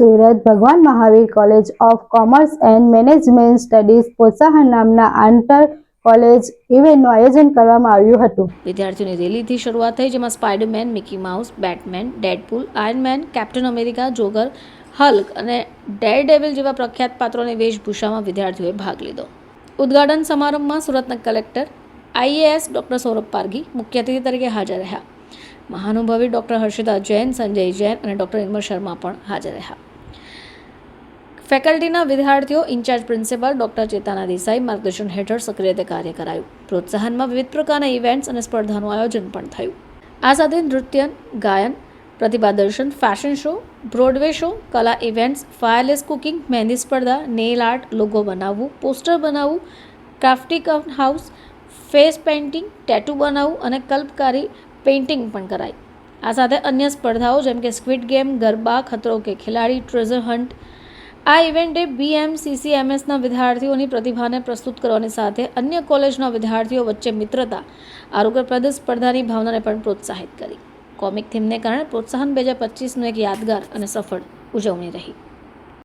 Surat Bhagwan Mahavir college of commerce and management studies પ્રોત્સાહન નામના આંતર કોલેજ ઇવેન્ટનું આયોજન કરવામાં આવ્યું હતું. વિદ્યાર્થીઓની રેલીથી શરૂઆત થઈ, જેમાં Spiderman, Mickey Mouse, Batman, Deadpool, Ironman, Captain America, Joker, Hulk અને ડેર ડેવિલ જેવા પ્રખ્યાત પાત્રોની વેશભૂષામાં વિદ્યાર્થીઓએ ભાગ લીધો. ઉદ્ઘાટન સમારંભમાં સુરતના collector IAS doctor Saurabh Pargi મુખ્ય અતિથિ તરીકે હાજર રહ્યા. મહાનુભાવી ડૉક્ટર હર્ષિતા જૈન, સંજય જૈન અને ડૉક્ટર નિર્મલ શર્મા પણ હાજર રહ્યા. ફેકલ્ટીના વિદ્યાર્થીઓ incharge principal doctor Chetana Desai માર્ગદર્શન હેઠળ સક્રિય રીતે કાર્ય કરાયું. પ્રોત્સાહનમાં વિવિધ પ્રકારના ઇવેન્ટ્સ અને સ્પર્ધાનું આયોજન પણ થયું. આ સાથે નૃત્ય, ગાયન, પ્રતિભા દર્શન, ફેશન શો, બ્રોડવે શો, કલા ઇવેન્ટ્સ, ફાયરલેસ કુકિંગ, મહેંદી સ્પર્ધા, નેલ આર્ટ, લોગો બનાવવું, પોસ્ટર બનાવવું crafty come house, face painting, tattoo બનાવવું અને કલ્પકારી પેઇન્ટિંગ પણ કરાઈ. આ સાથે અન્ય સ્પર્ધાઓ જેમ કે સ્ક્વિડ ગેમ, ગરબા, ખતરો કે ખિલાડી, ટ્રેઝર હન્ટ આ ઇવેન્ટે બીએમસીસીએમએસના વિદ્યાર્થીઓની પ્રતિભાને પ્રસ્તુત કરવાની સાથે અન્ય કોલેજના વિદ્યાર્થીઓ વચ્ચે મિત્રતા આરોગ્યપ્રદ સ્પર્ધાની ભાવનાને પણ પ્રોત્સાહિત કરી. કોમિક થીમને કારણે પ્રોત્સાહન બે હજાર પચીસનું એક યાદગાર અને સફળ ઉજવણી રહી.